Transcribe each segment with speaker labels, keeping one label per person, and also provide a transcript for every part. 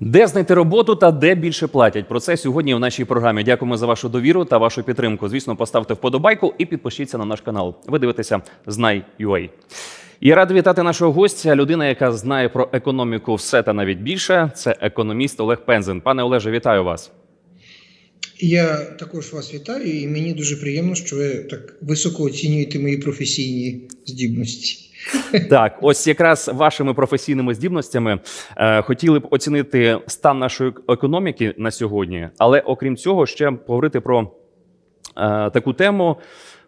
Speaker 1: Де знайти роботу та де більше платять? Про це сьогодні в нашій програмі. Дякуємо за вашу довіру та вашу підтримку. Звісно, поставте вподобайку і підпишіться на наш канал. Ви дивитеся Знай.ua. Я радий вітати нашого гостя, людина, яка знає про економіку все та навіть більше. Це економіст Олег Пензен. Пане Олеже, вітаю вас.
Speaker 2: Я також вас вітаю, і мені дуже приємно, що ви так високо оцінюєте мої професійні здібності.
Speaker 1: Так, ось якраз вашими професійними здібностями е, хотіли б оцінити стан нашої економіки на сьогодні, але окрім цього, ще поговорити про е, таку тему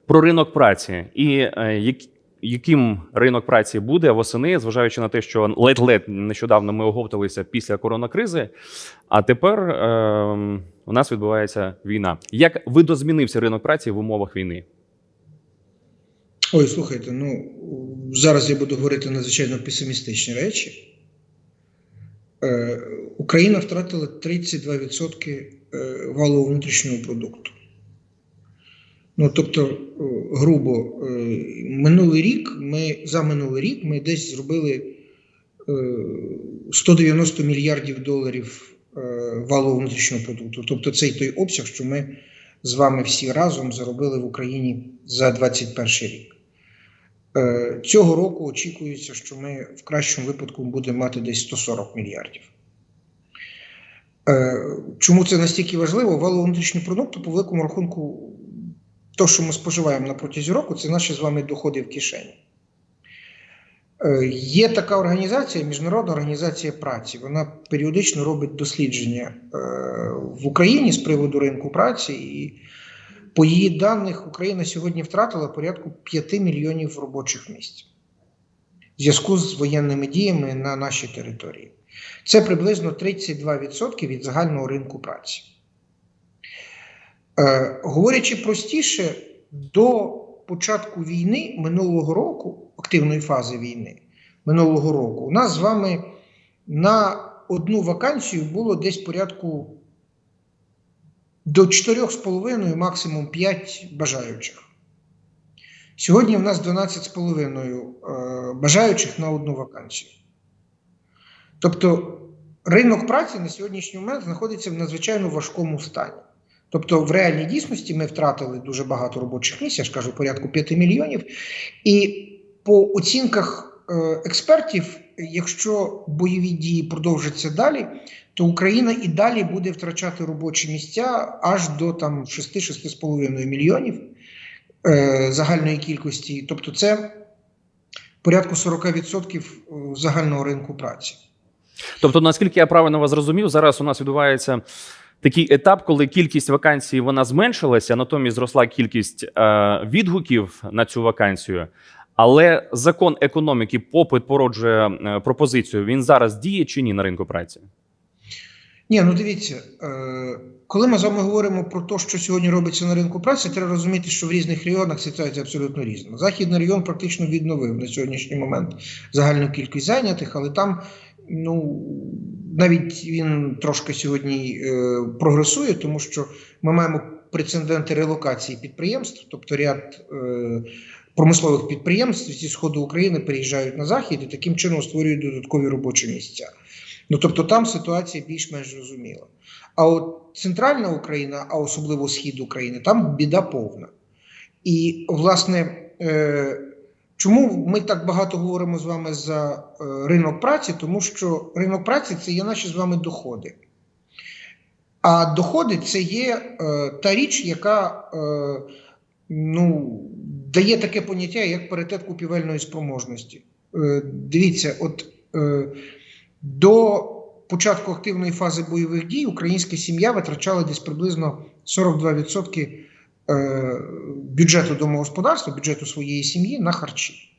Speaker 1: про ринок праці і е, як, яким ринок праці буде восени, зважаючи на те, що ледь-ледь нещодавно ми оговталися після коронакризи, а тепер е, у нас відбувається війна. Як видозмінився ринок праці в умовах війни?
Speaker 2: Ой, слухайте, ну зараз я буду говорити надзвичайно песимістичні речі. Е, Україна втратила 32% е, валового внутрішнього продукту. Ну, тобто, е, грубо, е, минулий рік ми за минулий рік ми десь зробили е, 190 мільярдів доларів валового внутрішнього продукту. Тобто, цей той обсяг, що ми з вами всі разом заробили в Україні за 2021 рік. Е, Цього року очікується, що ми в кращому випадку будемо мати десь 140 мільярдів. Е, Чому це настільки важливо? Валовий внутрішній продукт, по великому рахунку, то, що ми споживаємо на протязі року, це наші з вами доходи в кишені. Е, Є така організація, Міжнародна організація праці. Вона періодично робить дослідження в Україні з приводу ринку праці, і по її даних Україна сьогодні втратила порядку 5 мільйонів робочих місць в зв'язку з воєнними діями на нашій території. Це приблизно 32% від загального ринку праці. Е, говорячи простіше, до початку війни минулого року, активної фази війни минулого року, у нас з вами на одну вакансію було десь порядку до 4,5, максимум 5 бажаючих. Сьогодні в нас 12,5 е, бажаючих на одну вакансію. Тобто ринок праці на сьогоднішній момент знаходиться в надзвичайно важкому стані. Тобто, в реальній дійсності ми втратили дуже багато робочих місць, я ж кажу, порядку 5 мільйонів. І по оцінках е, експертів, якщо бойові дії продовжаться далі, то Україна і далі буде втрачати робочі місця аж до там 6-6,5 мільйонів е, загальної кількості. Тобто, це порядку 40% загального ринку праці.
Speaker 1: Тобто, наскільки я правильно вас зрозумів, зараз у нас відбувається такий етап, коли кількість вакансій вона зменшилася, натомість зросла кількість е, відгуків на цю вакансію. Але закон економіки, попит породжує е, пропозицію. Він зараз діє чи ні на ринку праці?
Speaker 2: Ні, ну дивіться, е, коли ми з вами говоримо про те, що сьогодні робиться на ринку праці, треба розуміти, що в різних регіонах ситуація абсолютно різна. Західний регіон практично відновив на сьогоднішній момент загальну кількість зайнятих, але там ну навіть він трошки сьогодні е, прогресує, тому що ми маємо прецеденти релокації підприємств, тобто ряд е, промислових підприємств зі сходу України переїжджають на захід і таким чином створюють додаткові робочі місця. Ну тобто там ситуація більш-менш зрозуміла. А от центральна Україна, а особливо схід України, там біда повна. І, власне, е, чому ми так багато говоримо з вами за е, ринок праці? Тому що ринок праці це є наші з вами доходи. А доходи це є е, та річ, яка е, ну, дає таке поняття, як паритет купівельної спроможності. Е, дивіться, от. Е, до початку активної фази бойових дій українська сім'я витрачала десь приблизно 42% е, бюджету домогосподарства, бюджету своєї сім'ї на харчі.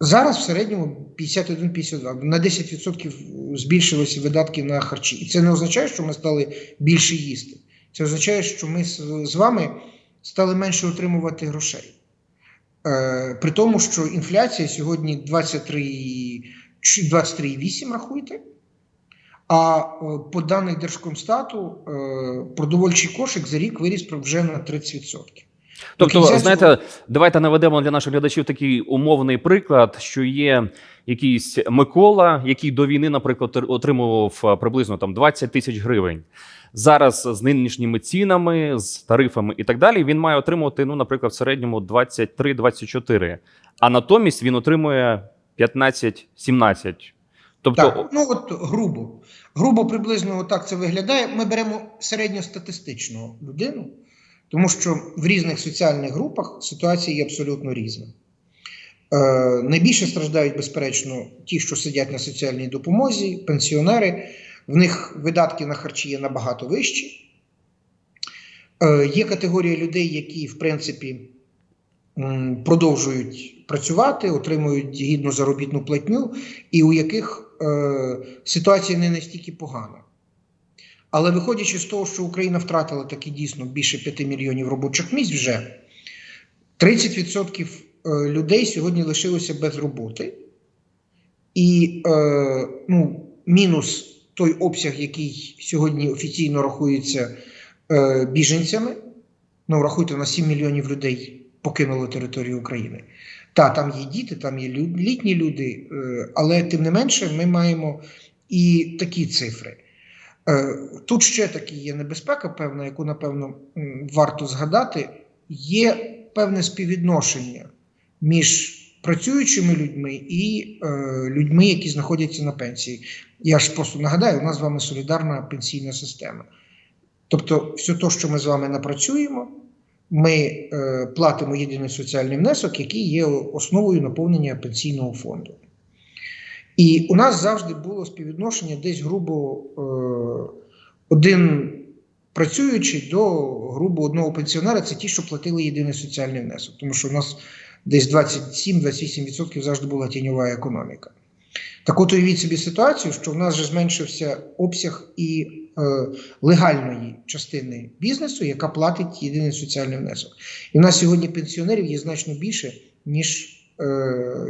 Speaker 2: Зараз в середньому 51-52, на 10% збільшилися видатки на харчі. І це не означає, що ми стали більше їсти. Це означає, що ми з вами стали менше отримувати грошей. Е, При тому, що інфляція сьогодні 23 23,8 рахуйте. А по даних Держкомстату продовольчий кошик за рік виріс вже на 30%.
Speaker 1: Тобто,
Speaker 2: кінця
Speaker 1: знаєте, давайте наведемо для наших глядачів такий умовний приклад, що є якийсь Микола, який до війни, наприклад, отримував е, приблизно там 20 тисяч гривень. Зараз з нинішніми цінами, з тарифами і так далі, він має отримувати, ну, наприклад, в середньому 23-24. А натомість він отримує 15-17. Тобто,
Speaker 2: Так, ну от грубо. Грубо приблизно так це виглядає. Ми беремо середньостатистичну людину, тому що в різних соціальних групах ситуація є абсолютно різна. Е, найбільше страждають, безперечно, ті, що сидять на соціальній допомозі, пенсіонери. В них видатки на харчі є набагато вищі. Е, є категорія людей, які, в принципі, продовжують працювати, отримують гідну заробітну платню, і у яких е, ситуація не настільки погана. Але виходячи з того, що Україна втратила таки дійсно більше 5 мільйонів робочих місць вже, 30% е, людей сьогодні лишилося без роботи. І е, ну, мінус той обсяг, який сьогодні офіційно рахується е, біженцями. Ну, рахуйте, на 7 мільйонів людей покинули територію України. Та, там є діти, там є літні люди, е, але тим не менше ми маємо і такі цифри. Е, Тут ще таки є небезпека, певна, яку, напевно, варто згадати. Є певне співвідношення між працюючими людьми і е, людьми, які знаходяться на пенсії. Я ж просто нагадаю, у нас з вами солідарна пенсійна система. Тобто, все те, що ми з вами напрацюємо, ми е, платимо єдиний соціальний внесок, який є основою наповнення пенсійного фонду. І у нас завжди було співвідношення десь грубо е, один працюючий до грубо одного пенсіонера це ті, що платили єдиний соціальний внесок. Тому що у нас десь 27-28% завжди була тіньова економіка. Так от уявіть собі ситуацію, що в нас вже зменшився обсяг і легальної частини бізнесу, яка платить єдиний соціальний внесок. І в нас сьогодні пенсіонерів є значно більше, ніж е,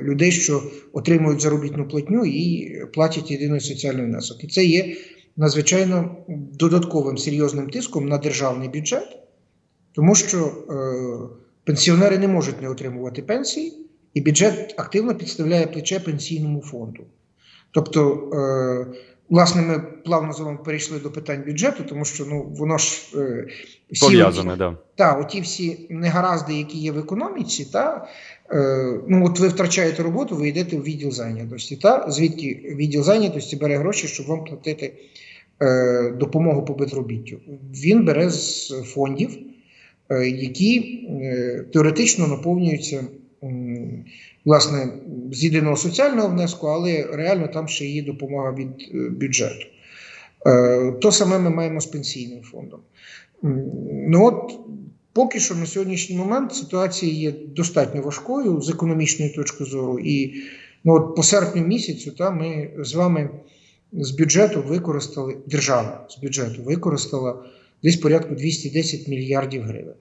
Speaker 2: людей, що отримують заробітну платню і платять єдиний соціальний внесок. І це є надзвичайно додатковим серйозним тиском на державний бюджет, тому що е, пенсіонери не можуть не отримувати пенсії, і бюджет активно підставляє плече пенсійному фонду. Тобто, е, власне, ми плавно з вами перейшли до питань бюджету, тому що ну воно ж е,
Speaker 1: пов'язане, да.
Speaker 2: та, оті всі негаразди, які є в економіці, та, е, ну от ви втрачаєте роботу, ви йдете в відділ зайнятості. Та, звідки відділ зайнятості бере гроші, щоб вам платити е, допомогу по безробіттю. Він бере з фондів, е, які е, теоретично наповнюються м, власне з єдиного соціального внеску, але реально там ще є допомога від е, бюджету. Е, То саме ми маємо з пенсійним фондом. Ну от поки що на сьогоднішній момент ситуація є достатньо важкою з економічної точки зору. І ну от по серпню місяцю та ми з вами з бюджету використали держава з бюджету використала десь порядку 210 мільярдів гривень.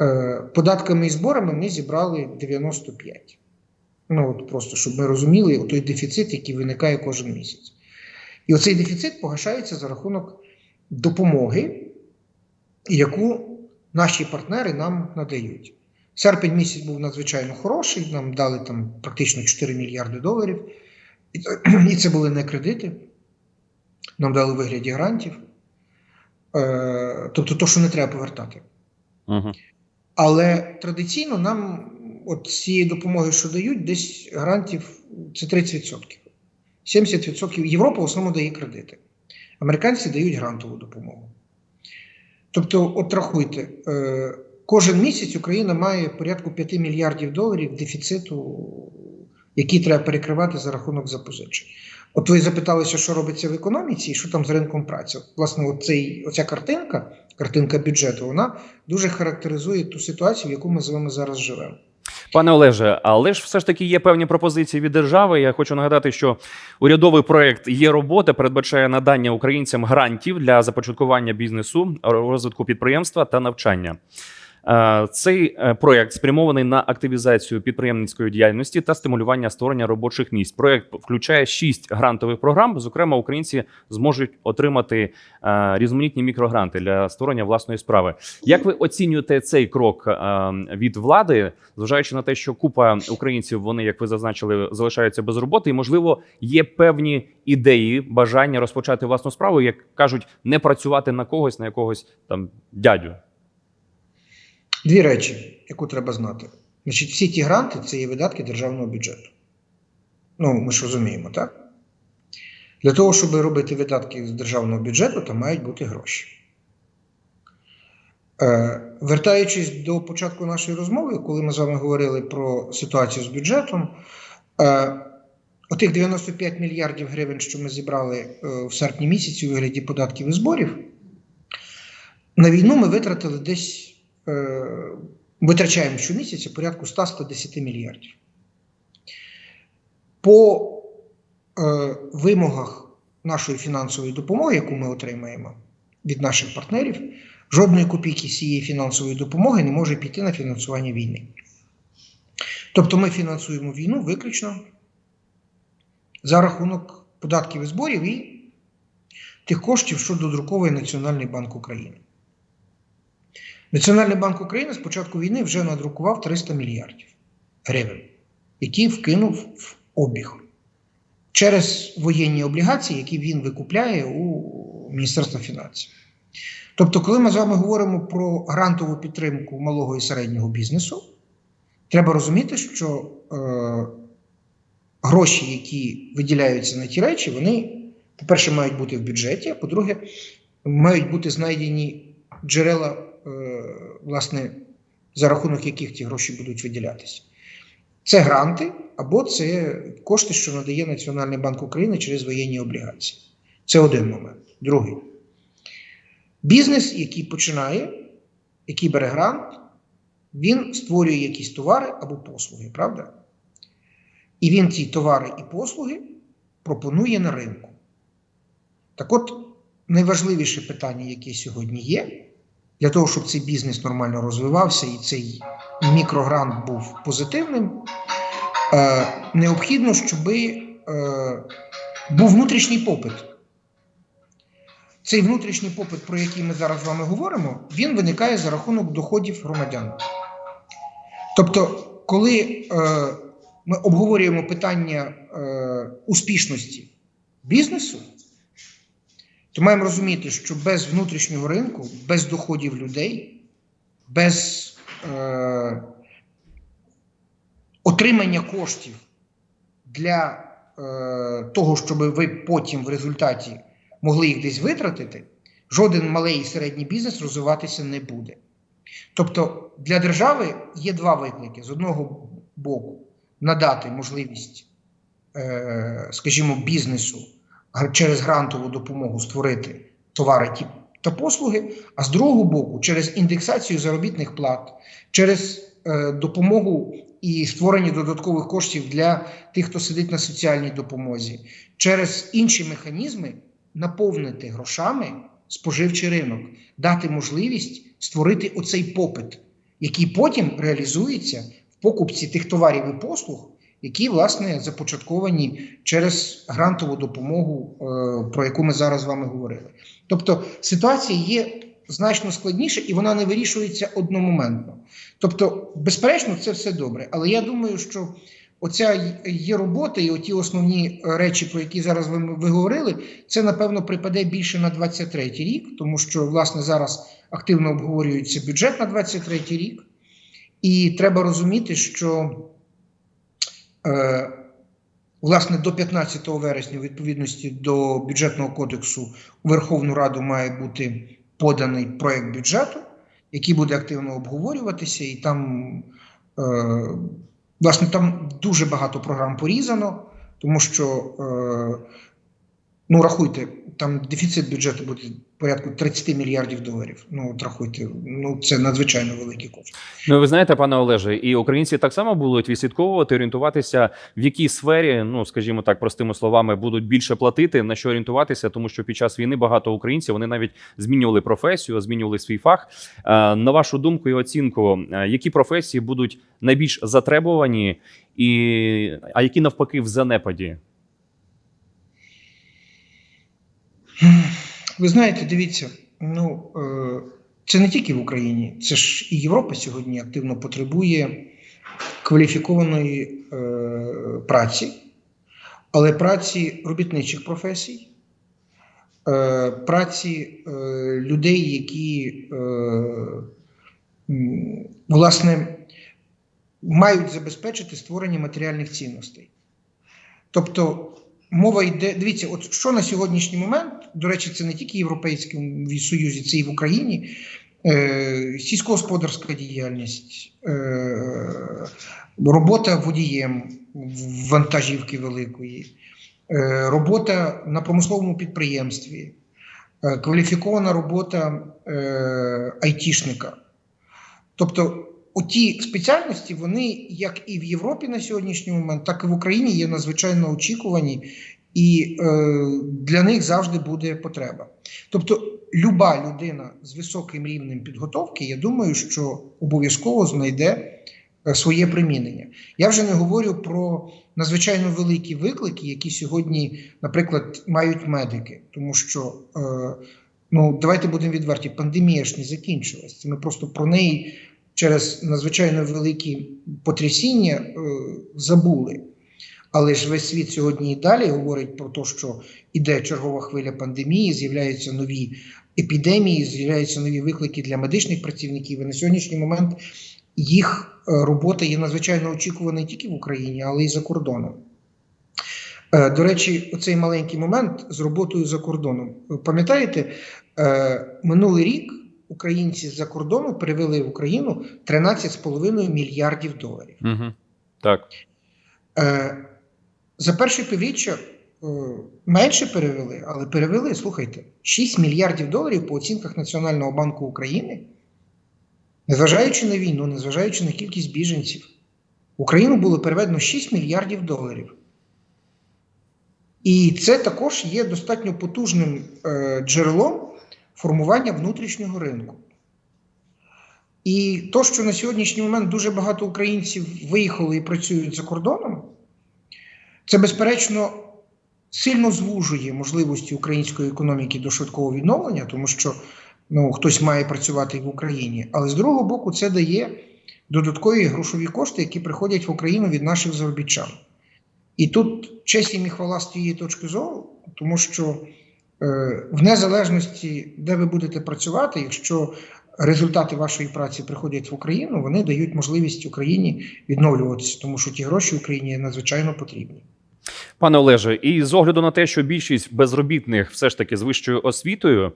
Speaker 2: Е, Податками і зборами ми зібрали 95. Ну от просто щоб ми розуміли той дефіцит, який виникає кожен місяць. І оцей дефіцит погашається за рахунок допомоги, яку наші партнери нам надають. Серпень місяць був надзвичайно хороший, нам дали там практично 4 мільярди доларів. І це, були не кредити, нам дали вигляді грантів. Е, тобто, то, що не треба повертати.
Speaker 1: Угу.
Speaker 2: Але традиційно нам, от цієї допомоги, що дають, десь грантів це 30%. 70% Європа в основному дає кредити. Американці дають грантову допомогу. Тобто, от рахуйте, е, кожен місяць Україна має порядку 5 мільярдів доларів дефіциту, який треба перекривати за рахунок запозичень. От ви запиталися, що робиться в економіці і що там з ринком праці. Власне, оцей, оця картинка, картинка бюджету, вона дуже характеризує ту ситуацію, в яку ми з вами зараз живемо.
Speaker 1: Пане Олеже, але ж все ж таки є певні пропозиції від держави. Я хочу нагадати, що урядовий проект є робота передбачає надання українцям грантів для започаткування бізнесу, розвитку підприємства та навчання. Е, Цей е, проект спрямований на активізацію підприємницької діяльності та стимулювання створення робочих місць. Проект включає шість грантових програм. Зокрема, українці зможуть отримати е, різноманітні мікрогранти для створення власної справи. Як ви оцінюєте цей крок від влади, зважаючи на те, що купа українців вони, як ви зазначили, залишаються без роботи, і можливо є певні ідеї, бажання розпочати власну справу, як кажуть, не працювати на когось, на якогось там дядю.
Speaker 2: Дві речі, яку треба знати. Значить, всі ті гранти це є видатки державного бюджету. Ну, ми ж розуміємо, так? Для того, щоб робити видатки з державного бюджету, там мають бути гроші. Е, вертаючись до початку нашої розмови, коли ми з вами говорили про ситуацію з бюджетом, е, отих 95 мільярдів гривень, що ми зібрали е, в серпні місяці у вигляді податків і зборів, на війну ми витратили десь, витрачаємо щомісяця порядку 100-110 мільярдів. По е, вимогах нашої фінансової допомоги, яку ми отримаємо від наших партнерів, жодної копійки цієї фінансової допомоги не може піти на фінансування війни. Тобто ми фінансуємо війну виключно за рахунок податків і зборів і тих коштів, що додруковує Національний банк України. Національний банк України з початку війни вже надрукував 300 мільярдів гривень, які вкинув в обіг через воєнні облігації, які він викупляє у Міністерства фінансів. Тобто, коли ми з вами говоримо про грантову підтримку малого і середнього бізнесу, треба розуміти, що е, гроші, які виділяються на ті речі, вони, по-перше, мають бути в бюджеті, а по-друге, мають бути знайдені джерела, власне, за рахунок яких ті гроші будуть виділятися. Це гранти або це кошти, що надає Національний банк України через воєнні облігації. Це один момент. Другий. Бізнес, який починає, який бере грант, він створює якісь товари або послуги, правда? І він ці товари і послуги пропонує на ринку. Так от, найважливіше питання, яке сьогодні є, для того, щоб цей бізнес нормально розвивався і цей мікрогрант був позитивним, е, необхідно, щоб е, був внутрішній попит. Цей внутрішній попит, про який ми зараз з вами говоримо, він виникає за рахунок доходів громадян. Тобто, коли е, ми обговорюємо питання е, успішності бізнесу, то маємо розуміти, що без внутрішнього ринку, без доходів людей, без е, отримання коштів для е, того, щоб ви потім в результаті могли їх десь витратити, жоден малий і середній бізнес розвиватися не буде. Тобто для держави є два виклики: з одного боку, надати можливість, е, скажімо, бізнесу через грантову допомогу створити товари та послуги, а з другого боку, через індексацію заробітних плат, через е, допомогу і створення додаткових коштів для тих, хто сидить на соціальній допомозі, через інші механізми наповнити грошами споживчий ринок, дати можливість створити оцей попит, який потім реалізується в покупці тих товарів і послуг, які власне започатковані через грантову допомогу, е, про яку ми зараз з вами говорили. Тобто ситуація є значно складніша і вона не вирішується одномоментно. Тобто, безперечно, це все добре. Але я думаю, що оця є робота, і оті основні речі, про які зараз ви, ви говорили, це напевно припаде більше на 23-й рік, тому що власне зараз активно обговорюється бюджет на 23-й рік, і треба розуміти, що. Е, Власне, до 15 вересня, відповідності до бюджетного кодексу, у Верховну Раду має бути поданий проєкт бюджету, який буде активно обговорюватися, і там, е, власне, там дуже багато програм порізано, тому що е, Ну, рахуйте, там дефіцит бюджету буде порядку 30 мільярдів доларів. Ну, от рахуйте, ну це надзвичайно великі кошти.
Speaker 1: Ну, ви знаєте, пане Олеже, і українці так само будуть відслідковувати, орієнтуватися, в якій сфері, ну скажімо так, простими словами, будуть більше платити, на що орієнтуватися, тому що під час війни багато українців вони навіть змінювали професію, змінювали свій фах. Е, На вашу думку і оцінку, е, які професії будуть найбільш затребувані, і а які навпаки в занепаді?
Speaker 2: Ви знаєте, дивіться, ну е, це не тільки в Україні, це ж і Європа сьогодні активно потребує кваліфікованої е, праці, але праці робітничих професій, е, праці людей, які власне мають забезпечити створення матеріальних цінностей. Тобто мова йде. Дивіться, от що на сьогоднішній момент, до речі, це не тільки в Європейському Союзі, це і в Україні. Е, сільськогосподарська діяльність, е, робота водієм вантажівки великої, е, робота на промисловому підприємстві, е, кваліфікована робота е, айтішника. Тобто, оті спеціальності, вони як і в Європі на сьогоднішній момент, так і в Україні є надзвичайно очікувані, і е, для них завжди буде потреба. Тобто, люба людина з високим рівнем підготовки, я думаю, що обов'язково знайде е, своє примінення. Я вже не говорю про надзвичайно великі виклики, які сьогодні, наприклад, мають медики, тому що. Е, Ну, давайте будемо відверті, пандемія ж не закінчилась. Ми просто про неї через надзвичайно великі потрясіння е, забули. Але ж весь світ сьогодні і далі говорить про те, що іде чергова хвиля пандемії, з'являються нові епідемії, з'являються нові виклики для медичних працівників. І на сьогоднішній момент їх е, робота є надзвичайно очікувана не тільки в Україні, але й за кордоном. Е, До речі, оцей маленький момент з роботою за кордоном. Пам'ятаєте, минулий рік українці з-за кордону перевели в Україну 13,5 мільярдів доларів.
Speaker 1: Угу. Так.
Speaker 2: Е, За перше півріччя е, менше перевели, але перевели, слухайте, 6 мільярдів доларів по оцінках Національного банку України, незважаючи на війну, незважаючи на кількість біженців, в Україну було переведено 6 мільярдів доларів. І це також є достатньо потужним е, джерелом формування внутрішнього ринку. І то, що на сьогоднішній момент дуже багато українців виїхали і працюють за кордоном, це, безперечно, сильно звужує можливості української економіки до швидкого відновлення, тому що ну, хтось має працювати в Україні. Але з другого боку, це дає додаткові грошові кошти, які приходять в Україну від наших заробітчан. І тут честь і хвала з тієї точки зору, тому що в незалежності, де ви будете працювати, якщо результати вашої праці приходять в Україну, вони дають можливість Україні відновлюватися, тому що ті гроші Україні надзвичайно потрібні.
Speaker 1: Пане Олеже, і з огляду на те, що більшість безробітних все ж таки з вищою освітою,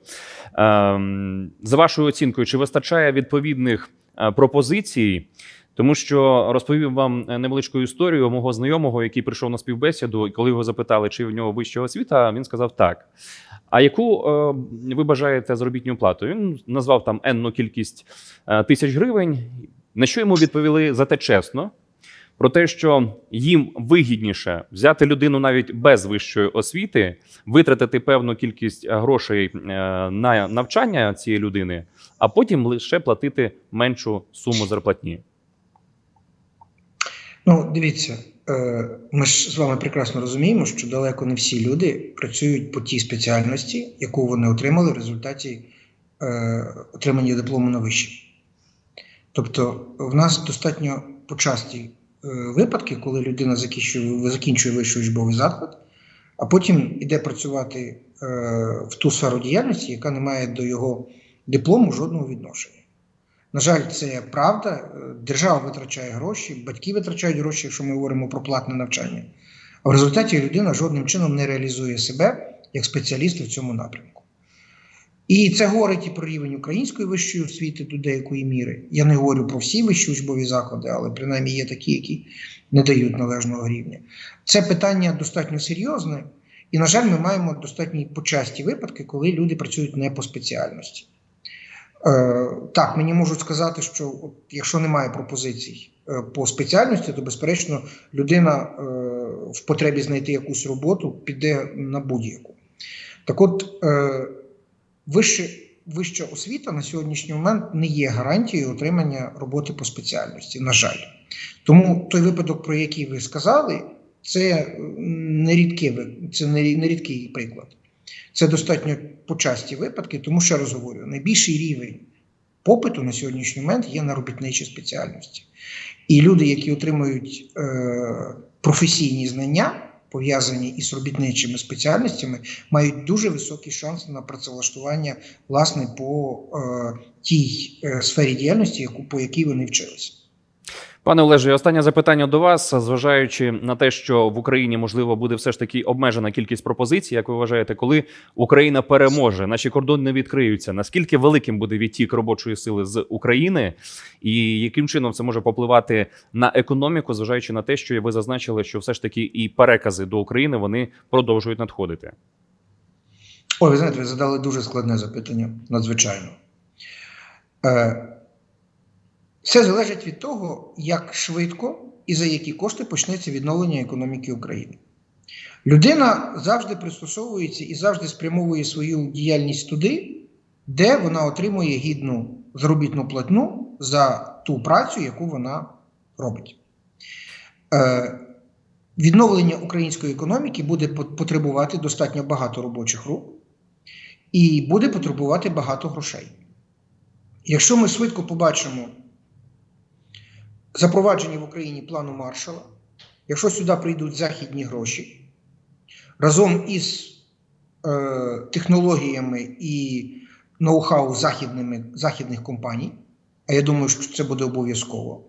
Speaker 1: ем, за вашою оцінкою, чи вистачає відповідних е, пропозицій? Тому що розповів вам невеличку історію мого знайомого, який прийшов на співбесіду, і коли його запитали, чи в нього вища освіта, він сказав так. А яку е, ви бажаєте заробітню плату? Він назвав там енну кількість е, тисяч гривень. На що йому відповіли за те чесно? Про те, що їм вигідніше взяти людину навіть без вищої освіти, витратити певну кількість грошей е, на навчання цієї людини, а потім лише платити меншу суму зарплатні.
Speaker 2: Ну, дивіться, е, ми ж з вами прекрасно розуміємо, що далеко не всі люди працюють по тій спеціальності, яку вони отримали в результаті е, отримання диплому на вищій. Тобто, в нас достатньо почасті е, випадки, коли людина закінчує, закінчує вищий учбовий заклад, а потім йде працювати в ту сферу діяльності, яка не має до його диплому жодного відношення. На жаль, це правда. Держава витрачає гроші, батьки витрачають гроші, якщо ми говоримо про платне навчання. А в результаті людина жодним чином не реалізує себе як спеціаліста в цьому напрямку. І це говорить і про рівень української вищої освіти до деякої міри. Я не говорю про всі вищі учбові заклади, але принаймні є такі, які не дають належного рівня. Це питання достатньо серйозне. І, на жаль, ми маємо достатньо почасті випадки, коли люди працюють не по спеціальності. Е, так, мені можуть сказати, що от, якщо немає пропозицій е, по спеціальності, то безперечно людина е, в потребі знайти якусь роботу піде на будь-яку. Так от, е, вище, вища освіта на сьогоднішній момент не є гарантією отримання роботи по спеціальності, на жаль. Тому той випадок, про який ви сказали, це нерідкий, ви- це не- приклад. Це достатньо почасті випадки, тому ще раз говорю, найбільший рівень попиту на сьогоднішній момент є на робітничі спеціальності. І люди, які отримують е, професійні знання, пов'язані із робітничими спеціальностями, мають дуже високий шанс на працевлаштування власне по е, тій е, сфері діяльності, яку, по якій вони вчилися.
Speaker 1: Пане Олеже, останнє запитання до вас, зважаючи на те, що в Україні можливо буде все ж таки обмежена кількість пропозицій, як ви вважаєте, коли Україна переможе, наші кордони не відкриються. Наскільки великим буде відтік робочої сили з України, і яким чином це може попливати на економіку, зважаючи на те, що ви зазначили, що все ж таки і перекази до України вони продовжують надходити?
Speaker 2: Ой, ви знаєте, ви задали дуже складне запитання, надзвичайно. Е, все залежить від того, як швидко і за які кошти почнеться відновлення економіки України. Людина завжди пристосовується і завжди спрямовує свою діяльність туди, де вона отримує гідну заробітну платню за ту працю, яку вона робить. Е, відновлення української економіки буде потребувати достатньо багато робочих рук і буде потребувати багато грошей. Якщо ми швидко побачимо запровадження в Україні плану Маршала, якщо сюди прийдуть західні гроші, разом із е, технологіями і ноу-хау західних компаній, а я думаю, що це буде обов'язково,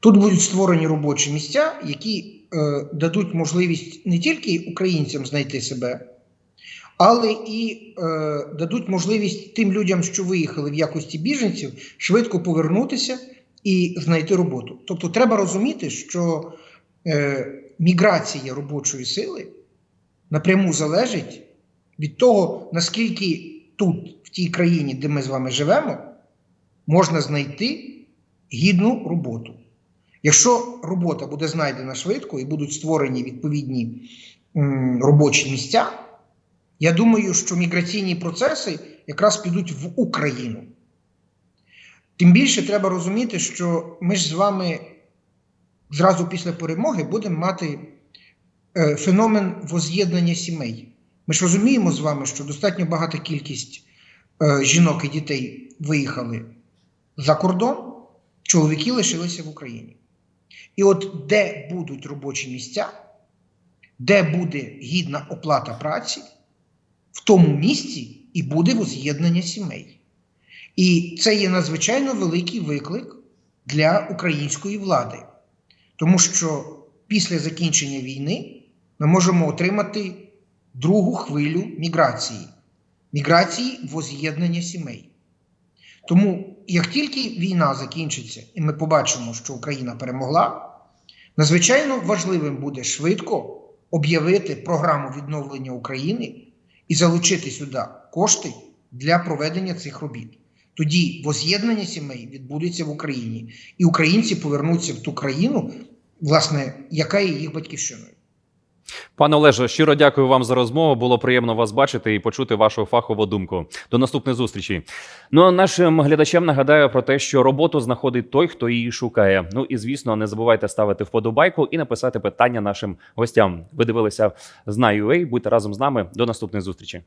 Speaker 2: тут будуть створені робочі місця, які е, дадуть можливість не тільки українцям знайти себе, але і е, дадуть можливість тим людям, що виїхали в якості біженців, швидко повернутися і знайти роботу. Тобто, треба розуміти, що е, міграція робочої сили напряму залежить від того, наскільки тут, в тій країні, де ми з вами живемо, можна знайти гідну роботу. Якщо робота буде знайдена швидко і будуть створені відповідні м, робочі місця, я думаю, що міграційні процеси якраз підуть в Україну. Тим більше треба розуміти, що ми ж з вами зразу після перемоги будемо мати е, феномен воз'єднання сімей. Ми ж розуміємо з вами, що достатньо багата кількість е, жінок і дітей виїхали за кордон, чоловіки лишилися в Україні. І от де будуть робочі місця, де буде гідна оплата праці, в тому місці і буде воз'єднання сімей. І це є надзвичайно великий виклик для української влади, тому що після закінчення війни ми можемо отримати другу хвилю міграції міграції воз'єднання сімей. Тому, як тільки війна закінчиться, і ми побачимо, що Україна перемогла, надзвичайно важливим буде швидко об'явити програму відновлення України і залучити сюди кошти для проведення цих робіт. Тоді воз'єднання сімей відбудеться в Україні, і українці повернуться в ту країну, власне, яка є їх батьківщиною.
Speaker 1: Пане Олеже, щиро дякую вам за розмову. Було приємно вас бачити і почути вашу фахову думку. До наступної зустрічі. Ну а нашим глядачам нагадаю про те, що роботу знаходить той, хто її шукає. Ну і звісно, не забувайте ставити вподобайку і написати питання нашим гостям. Ви дивилися «Знаю.UA». Будьте разом з нами. До наступної зустрічі.